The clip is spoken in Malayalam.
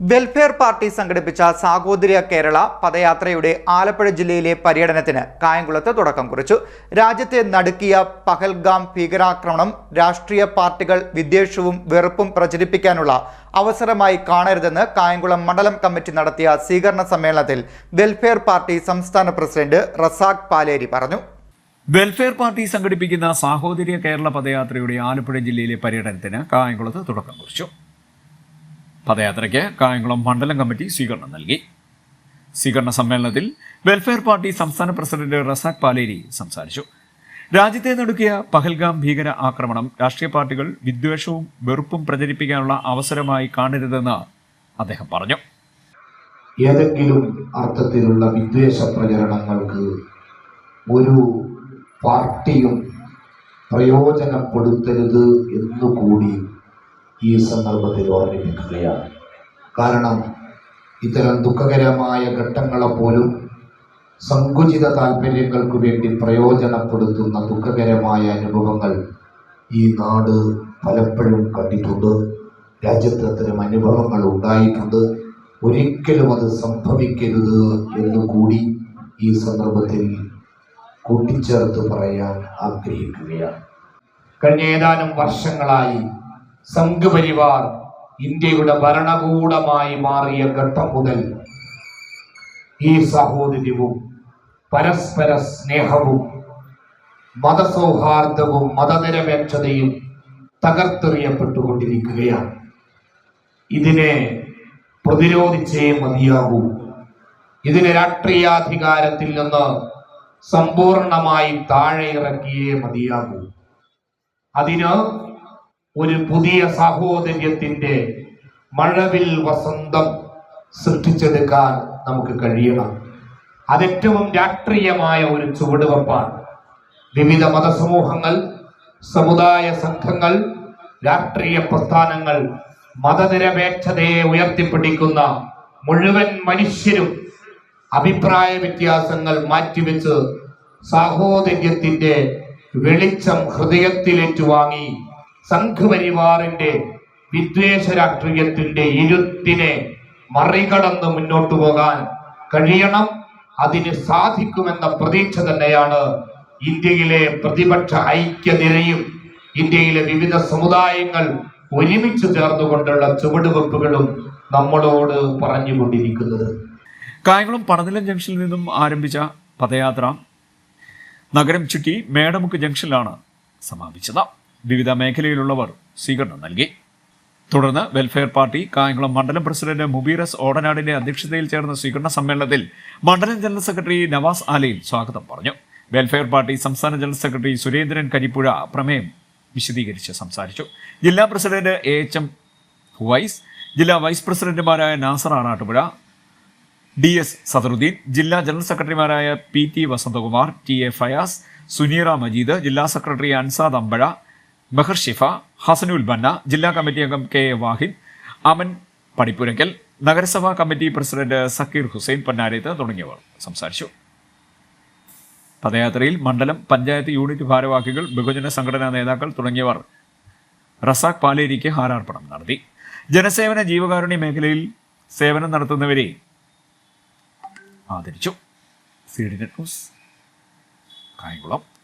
വെൽഫെയർ പാർട്ടി സംഘടിപ്പിച്ച സാഹോദര്യ കേരള പദയാത്രയുടെ ആലപ്പുഴ ജില്ലയിലെ പര്യടനത്തിന് കായംകുളത്ത് തുടക്കം കുറിച്ചു. രാജ്യത്തെ നടുക്കിയ പഹൽഗാം ഭീകരാക്രമണം രാഷ്ട്രീയ പാർട്ടികൾ വിദ്വേഷവും വെറുപ്പും പ്രചരിപ്പിക്കാനുള്ള അവസരമായി കാണരുതെന്ന് കായംകുളം മണ്ഡലം കമ്മിറ്റി നടത്തിയ സ്വീകരണ സമ്മേളനത്തിൽ വെൽഫെയർ പാർട്ടി സംസ്ഥാന പ്രസിഡന്റ് റസാഖ് പാലേരി പറഞ്ഞു. വെൽഫെയർ പാർട്ടി സംഘടിപ്പിക്കുന്ന സാഹോദര്യ കേരള പദയാത്രയുടെ ആലപ്പുഴ ജില്ലയിലെ പര്യടനത്തിന് കായംകുളത്ത് തുടക്കം കുറിച്ചു. പദയാത്രയ്ക്ക് കായംകുളം മണ്ഡലം കമ്മിറ്റി സ്വീകരണം നൽകി. സ്വീകരണ സമ്മേളനത്തിൽ വെൽഫെയർ പാർട്ടി സംസ്ഥാന പ്രസിഡന്റ് റസാഖ് പാലേരി സംസാരിച്ചു. രാജ്യത്തെ നടുക്കിയ പഹൽഗാം ഭീകര ആക്രമണം രാഷ്ട്രീയ പാർട്ടികൾ വിദ്വേഷവും വെറുപ്പും പ്രചരിപ്പിക്കാനുള്ള അവസരമായി കാണരുതെന്ന് അദ്ദേഹം പറഞ്ഞു. ഏതെങ്കിലും അർത്ഥത്തിലുള്ള വിദ്വേഷ പ്രചരണങ്ങൾക്ക് ഒരു പാർട്ടിയും പ്രയോജനപ്പെടുത്തരുത് എന്നുകൂടി ഈ സന്ദർഭത്തിൽ ഓർമ്മിപ്പിക്കുകയാണ്. കാരണം ഇത്തരം ദുഃഖകരമായ ഘട്ടങ്ങളെപ്പോലും സങ്കുചിത താല്പര്യങ്ങൾക്ക് വേണ്ടി പ്രയോജനപ്പെടുത്തുന്ന ദുഃഖകരമായ അനുഭവങ്ങൾ ഈ നാട് പലപ്പോഴും കണ്ടിട്ടുണ്ട്. രാജ്യത്ത് അത്തരം അനുഭവങ്ങൾ ഉണ്ടായിട്ടുണ്ട്. ഒരിക്കലും അത് സംഭവിക്കരുത് എന്നുകൂടി ഈ സന്ദർഭത്തിൽ കൂട്ടിച്ചേർത്ത് പറയാൻ ആഗ്രഹിക്കുകയാണ്. കഴിഞ്ഞ ഏതാനും വർഷങ്ങളായി സംഘപരിവാർ ഇന്ത്യയുടെ ഭരണകൂടമായി മാറിയ ഘട്ടം മുതൽ ഈ സഹോദര്യവും പരസ്പര സ്നേഹവും മതസൗഹാർദ്ദവും മതനിരപേക്ഷതയും തകർത്തെറിയപ്പെട്ടുകൊണ്ടിരിക്കുകയാണ്. ഇതിനെ പ്രതിരോധിച്ചേ മതിയാകൂ. ഇതിന് രാഷ്ട്രീയാധികാരത്തിൽ നിന്ന് സമ്പൂർണമായി താഴെ ഇറക്കിയേ മതിയാകൂ. അതിന് ഒരു പുതിയ സാഹോദര്യത്തിന്റെ മഴവിൽ വസന്തം സൃഷ്ടിച്ചെടുക്കാൻ നമുക്ക് കഴിയണം. അതേറ്റവും രാഷ്ട്രീയമായ ഒരു ചുവടുവെപ്പാണ്. വിവിധ മതസമൂഹങ്ങൾ സമുദായ സംഘങ്ങൾ രാഷ്ട്രീയ പ്രസ്ഥാനങ്ങൾ മതനിരപേക്ഷതയെ ഉയർത്തിപ്പിടിക്കുന്ന മുഴുവൻ മനുഷ്യരും അഭിപ്രായ വ്യത്യാസങ്ങൾ മാറ്റിവെച്ച് സാഹോദര്യത്തിന്റെ വെളിച്ചം ഹൃദയത്തിലേറ്റുവാങ്ങി സംഘപരിവാറിന്റെ വിദ്വേഷ രാഷ്ട്രീയത്തിന്റെ ഇരുത്തിനെ മറികടന്ന് മുന്നോട്ടു പോകാൻ കഴിയണം. അതിന് സാധിക്കുമെന്ന പ്രതീക്ഷ തന്നെയാണ് ഇന്ത്യയിലെ പ്രതിപക്ഷ ഐക്യനിരയും ഇന്ത്യയിലെ വിവിധ സമുദായങ്ങൾ ഒരുമിച്ച് ചേർന്നുകൊണ്ടുള്ള ചുവടുവെപ്പുകളും നമ്മളോട് പറഞ്ഞുകൊണ്ടിരിക്കുന്നത്. കായംകുളം പടനിലം ജംഗ്ഷനിൽ നിന്നും ആരംഭിച്ച പദയാത്ര നഗരം ചുറ്റി മേടമുക്ക് ജംഗ്ഷനിലാണ് സമാപിച്ചത്. വിവിധ മേഖലയിലുള്ളവർ സ്വീകരണം നൽകി. തുടർന്ന് വെൽഫെയർ പാർട്ടി കായംകുളം മണ്ഡലം പ്രസിഡന്റ് മുബീറസ് ഓടനാടിന്റെ അധ്യക്ഷതയിൽ ചേർന്ന സ്വീകരണ സമ്മേളനത്തിൽ മണ്ഡലം ജനറൽ സെക്രട്ടറി നവാസ് ആലയിൽ സ്വാഗതം പറഞ്ഞു. വെൽഫെയർ പാർട്ടി സംസ്ഥാന ജനറൽ സെക്രട്ടറി സുരേന്ദ്രൻ കരിപ്പുഴ പ്രമേയം വിശദീകരിച്ച് സംസാരിച്ചു. ജില്ലാ president A H M vice ജില്ലാ വൈസ് പ്രസിഡന്റുമാരായ നാസർ ആറാട്ടുപുഴ ഡി എസ് സദറുദ്ദീൻ ജില്ലാ ജനറൽ സെക്രട്ടറിമാരായ P T Vasanthakumar T A Fayas Suneera Majeed ജില്ലാ സെക്രട്ടറി അൻസാദ് അമ്പഴ മെഹർ ഷിഫ ഹസനുൽ ബന്ന ജില്ലാ കമ്മിറ്റി അംഗം കെ എ വാഹിദ് അമൻ പടിപ്പുരയ്ക്കൽ നഗരസഭാ കമ്മിറ്റി പ്രസിഡന്റ് സക്കീർ ഹുസൈൻ പൊന്നാരേത്ത് തുടങ്ങിയവർ സംസാരിച്ചു. പദയാത്രയിൽ മണ്ഡലം പഞ്ചായത്ത് യൂണിറ്റ് ഭാരവാഹികൾ ബഹുജന സംഘടനാ നേതാക്കൾ തുടങ്ങിയവർ റസാഖ് പാലേരിക്ക് ഹാരാർപ്പണം നടത്തി. ജനസേവന ജീവകാരുണ്യ മേഖലയിൽ സേവനം നടത്തുന്നവരെ ആദരിച്ചു. C News Kayamkulam.